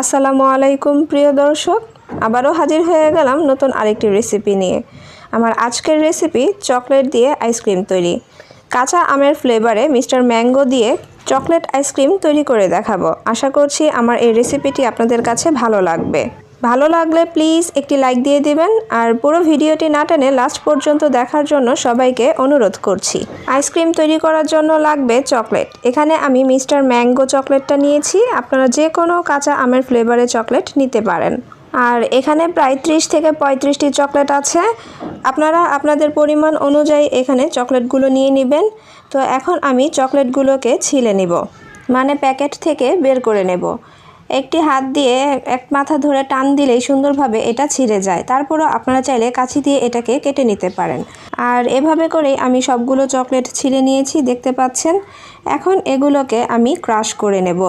আসসালামু আলাইকুম, প্রিয় দর্শক। আবারও হাজির হয়ে গেলাম নতুন আরেকটি রেসিপি নিয়ে। আমার আজকের রেসিপি চকলেট দিয়ে আইসক্রিম তৈরি। কাঁচা আমের ফ্লেভারে মিস্টার ম্যাঙ্গো দিয়ে চকলেট আইসক্রিম তৈরি করে দেখাবো। আশা করছি আমার এই রেসিপিটি আপনাদের কাছে ভালো লাগবে। ভালো লাগলে প্লিজ একটি লাইক দিয়ে দিবেন, আর পুরো ভিডিওটি না টেনে লাস্ট পর্যন্ত দেখার জন্য সবাইকে অনুরোধ করছি। আইসক্রিম তৈরি করার জন্য লাগবে চকলেট। এখানে আমি মিস্টার ম্যাঙ্গো চকলেটটা নিয়েছি, আপনারা যে কোনো কাঁচা আমের ফ্লেভারে চকলেট নিতে পারেন। আর এখানে প্রায় ত্রিশ থেকে পঁয়ত্রিশটি চকলেট আছে। আপনারা আপনাদের পরিমাণ অনুযায়ী এখানে চকলেটগুলো নিয়ে নেবেন। তো এখন আমি চকলেটগুলোকে ছিলে নিব মানে প্যাকেট থেকে বের করে নেব। একটি হাত দিয়ে এক মাথা ধরে টান দিলেই সুন্দরভাবে এটা ছিঁড়ে যায়। তারপরও আপনারা চাইলে কাছি দিয়ে এটাকে কেটে নিতে পারেন। আর এভাবে করেই আমি সবগুলো চকলেট ছিঁড়ে নিয়েছি, দেখতে পাচ্ছেন? এখন এগুলোকে আমি ক্রাশ করে নেব।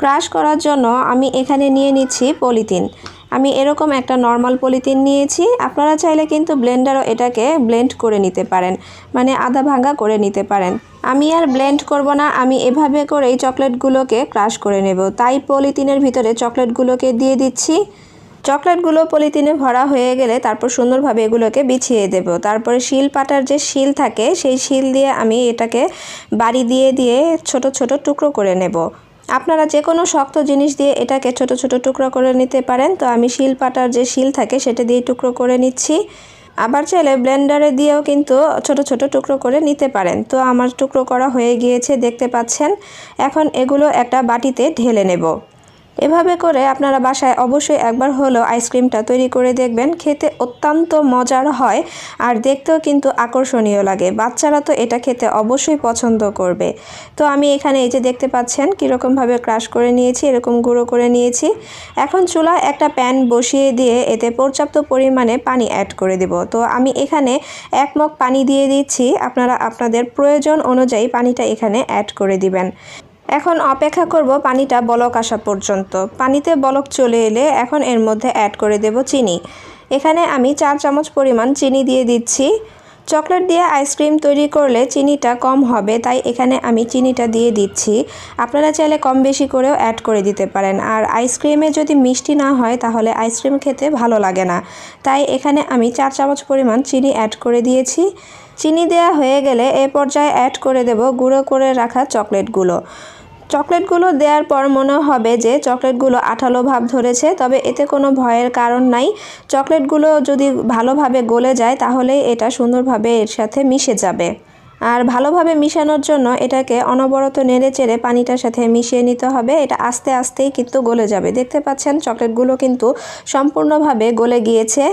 ক্রাশ করার জন্য আমি এখানে নিয়ে নিচ্ছি পলিথিন। আমি এরকম একটা নর্মাল পলিথিন নিয়েছি। আপনারা চাইলে কিন্তু ব্লেন্ডারও এটাকে ব্লেন্ড করে নিতে পারেন। মানে আধা ভাঙ্গা করে নিতে পারেন। আমি আর ব্লেন্ড করব না, আমি এভাবে করেই চকলেটগুলোকে ক্রাশ করে নেব। তাই পলিথিনের ভিতরে চকলেটগুলোকে দিয়ে দিচ্ছি। চকলেটগুলো পলিথিনে ভরা হয়ে গেলে তারপর সুন্দরভাবে এগুলোকে বিছিয়ে দেব। তারপরে শিল পাটার যে শিল থাকে, সেই শিল দিয়ে আমি এটাকে বাড়ি দিয়ে দিয়ে ছোট ছোট টুকরো করে নেব। আপনারা যে কোনো শক্ত জিনিস দিয়ে এটাকে ছোট ছোট টুকরো করে নিতে পারেন। তো আমি শিল পাটার যে শিল থাকে, সেটা দিয়ে টুকরো করে নিচ্ছি। আবার চাইলে ব্লেন্ডারে দিয়েও কিন্তু ছোট ছোট টুকরো করে নিতে পারেন। তো আমার টুকরো করা হয়ে গিয়েছে, দেখতে পাচ্ছেন? এখন এগুলো একটা বাটিতে ঢেলে নেব। এভাবে করে আপনারা বাসায় অবশ্যই একবার হলেও আইসক্রিমটা তৈরি করে দেখবেন। খেতে অত্যন্ত মজার হয় আর দেখতেও কিন্তু আকর্ষণীয় লাগে। বাচ্চারা তো এটা খেতে অবশ্যই পছন্দ করবে। তো আমি এখানে এই যে দেখতে পাচ্ছেন কীরকমভাবে ক্রাশ করে নিয়েছি, এরকম গুঁড়ো করে নিয়েছি। এখন চুলায় একটা প্যান বসিয়ে দিয়ে এতে পর্যাপ্ত পরিমাণে পানি অ্যাড করে দেব। তো আমি এখানে এক মগ পানি দিয়ে দিচ্ছি। আপনারা আপনাদের প্রয়োজন অনুযায়ী পানিটা এখানে অ্যাড করে দিবেন। এখন অপেক্ষা করব পানিটা বলক আসা পর্যন্ত। পানিতে বলক চলে এলে এখন এর মধ্যে অ্যাড করে দেব চিনি। এখানে আমি চার চামচ পরিমাণ চিনি দিয়ে দিচ্ছি। চকলেট দিয়ে আইসক্রিম তৈরি করলে চিনিটা কম হবে, তাই এখানে আমি চিনিটা দিয়ে দিচ্ছি। আপনারা চাইলে কম বেশি করেও অ্যাড করে দিতে পারেন। আর আইসক্রিমে যদি মিষ্টি না হয়, তাহলে আইসক্রিম খেতে ভালো লাগে না। তাই এখানে আমি চার চামচ পরিমাণ চিনি অ্যাড করে দিয়েছি। চিনি দেওয়া হয়ে গেলে এ পর্যায়ে অ্যাড করে দেব গুঁড়ো করে রাখা চকলেটগুলো। চকলেটগুলো দেওয়ার পর মনে হবে যে চকলেটগুলো আঠালো ভাব ধরেছে, তবে এতে কোনো ভয়ের কারণ নাই। চকলেটগুলো যদি ভালোভাবে গলে যায় তাহলেই এটা সুন্দরভাবে এর সাথে মিশে যাবে। আর ভালোভাবে মিশানোর জন্য এটাকে অনবরত নেড়ে চেড়ে পানিটার সাথে মিশিয়ে নিতে হবে। এটা আস্তে আস্তেই কিন্তু গলে যাবে। দেখতে পাচ্ছেন, চকলেটগুলো কিন্তু সম্পূর্ণভাবে গলে গিয়েছে।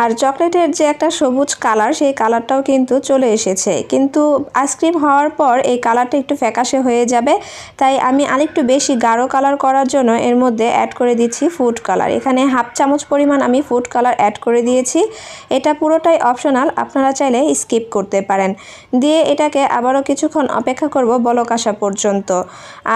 আর চকলেটের যে একটা সবুজ কালার, সেই কালারটাও কিন্তু চলে এসেছে। কিন্তু আইসক্রিম হওয়ার পর এই কালারটা একটু ফ্যাকাশে হয়ে যাবে। তাই আমি আরেকটু বেশি গাঢ় কালার করার জন্য এর মধ্যে অ্যাড করে দিচ্ছি ফুড কালার এখানে হাফ চামচ পরিমাণ আমি ফুড কালার অ্যাড করে দিয়েছি। এটা পুরোটাই অপশনাল আপনারা চাইলে স্কিপ করতে পারেন। দিয়ে এটাকে আবারও কিছুক্ষণ অপেক্ষা করব বলক আসা পর্যন্ত।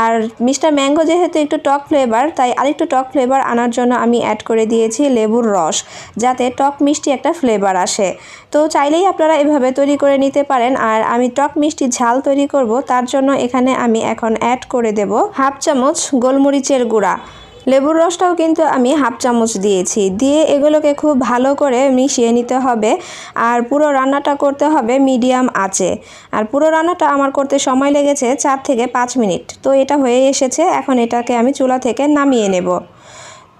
আর মিস্টার ম্যাঙ্গো যেহেতু একটু টক ফ্লেভার তাই আরেকটু টক ফ্লেভার আনার জন্য আমি অ্যাড করে দিয়েছি লেবুর রস। যাতে টক মিষ্টি একটা ফ্লেভার আসে। তো চাইলেই আপনারা এভাবে তৈরি করে নিতে পারেন। আর আমি টক মিষ্টি ঝাল তৈরি করব, তার জন্য এখানে আমি এখন অ্যাড করে দেব হাফ চামচ গোলমরিচের গুঁড়া। লেবুর রসটাও কিন্তু আমি হাফ চামচ দিয়েছি। দিয়ে এগুলোকে খুব ভালো করে মিশিয়ে নিতে হবে। আর পুরো রান্নাটা করতে হবে মিডিয়াম আঁচে। আর পুরো রান্নাটা আমার করতে সময় লেগেছে চার থেকে পাঁচ মিনিট। তো এটা হয়ে এসেছে, এখন এটাকে আমি চুলা থেকে নামিয়ে নেব।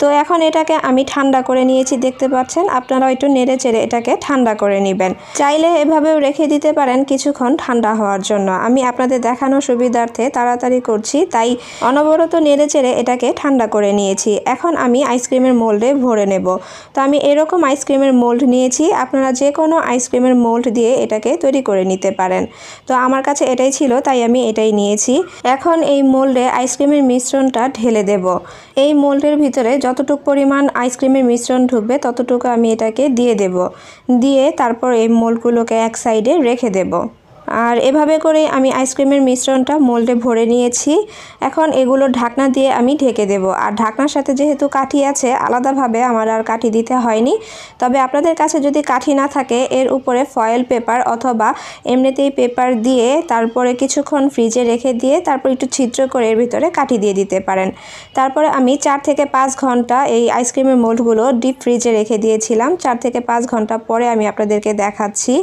তো এখন এটাকে আমি ঠান্ডা করে নিয়েছি, দেখতে পাচ্ছেন? আপনারা একটু নেড়ে চেড়ে এটাকে ঠান্ডা করে নেবেন। চাইলে এভাবেও রেখে দিতে পারেন কিছুক্ষণ ঠান্ডা হওয়ার জন্য। আমি আপনাদের দেখানো সুবিধার্থে তাড়াতাড়ি করছি, তাই অনবরত নেড়ে চেড়ে এটাকে ঠান্ডা করে নিয়েছি। এখন আমি আইসক্রিমের মোল্ডে ভরে নেব। তো আমি এরকম আইসক্রিমের মোল্ড নিয়েছি, আপনারা যে কোনো আইসক্রিমের মোল্ড দিয়ে এটাকে তৈরি করে নিতে পারেন। তো আমার কাছে এটাই ছিল, তাই আমি এটাই নিয়েছি। এখন এই মোল্ডে আইসক্রিমের মিশ্রণটা ঢেলে দেব। এই মোল্ডের ভিতরে যতটুকু পরিমাণ আইসক্রিমের মিশ্রণ ঢুকবে ততটুকু আমি এটাকে দিয়ে দেব। দিয়ে তারপর এই মোলগুলোকে এক সাইডে রেখে দেব। আর এভাবে করে আমি আইসক্রিমের মিশ্রণটা মোল্ডে ভরে নিয়েছি। এখন এগুলো ঢাকনা দিয়ে আমি ঢেকে দেব। আর ঢাকনার সাথে যেহেতু কাঠি আছে, আলাদাভাবে আমার আর কাঠি দিতে হয়নি। তবে আপনাদের কাছে যদি কাঠি না থাকে, এর উপরে ফয়েল পেপার অথবা এমনিতেই পেপার দিয়ে তারপরে কিছুক্ষণ ফ্রিজে রেখে দিয়ে তারপর একটু ছিদ্র করে এর ভিতরে কাঠি দিয়ে দিতে পারেন। তারপরে আমি চার থেকে পাঁচ ঘণ্টা এই আইসক্রিমের মোল্ডগুলো ডিপ ফ্রিজে রেখে দিয়েছিলাম। চার থেকে পাঁচ ঘণ্টা পরে আমি আপনাদেরকে দেখাচ্ছি।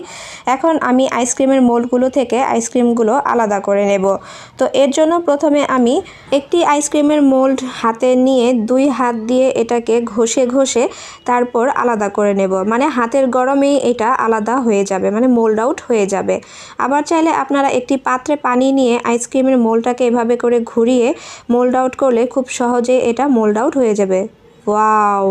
এখন আমি আইসক্রিমের মোল্ডগুলো থেকে আইসক্রিমগুলো আলাদা করে নেব। তো এর জন্য প্রথমে আমি একটি আইসক্রিমের মোল্ড হাতে নিয়ে দুই হাত দিয়ে এটাকে ঘষে ঘষে তারপর আলাদা করে নেব। মানে হাতের গরমেই এটা আলাদা হয়ে যাবে মানে মোল্ড আউট হয়ে যাবে। আবার চাইলে আপনারা একটি পাত্রে পানি নিয়ে আইসক্রিমের মোলটাকে এভাবে করে ঘুরিয়ে মোল্ড আউট করলে খুব সহজে এটা মোল্ড আউট হয়ে যাবে। ওয়াও!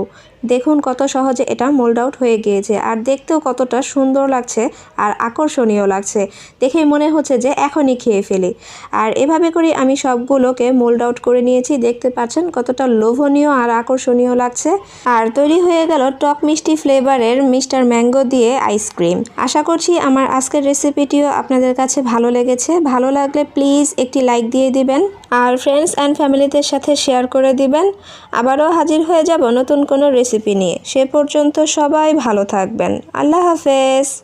দেখুন কত সহজে এটা মোল্ড আউট হয়ে গিয়েছে। আর দেখতেও কতটা সুন্দর লাগছে আর আকর্ষণীয় লাগছে। দেখে মনে হচ্ছে যে এখনই খেয়ে ফেলি। আর এভাবে করে আমি সবগুলোকে মোল্ড আউট করে নিয়েছি। দেখতে পাচ্ছেন কতটা লোভনীয় আর আকর্ষণীয় লাগছে। আর তৈরি হয়ে গেল টক মিষ্টি ফ্লেভারের মিস্টার ম্যাঙ্গো দিয়ে আইসক্রিম আশা করছি আমার আজকের রেসিপিটিও আপনাদের কাছে ভালো লেগেছে। ভালো লাগলে প্লিজ একটি লাইক দিয়ে দিবেন। আর ফ্রেন্ডস অ্যান্ড ফ্যামিলিদের সাথে শেয়ার করে দিবেন। আবারও হাজির হয়ে যাব নতুন কোনো রেসিপি নিয়ে। সে পর্যন্ত সবাই ভালো থাকবেন। আল্লাহ হাফেজ।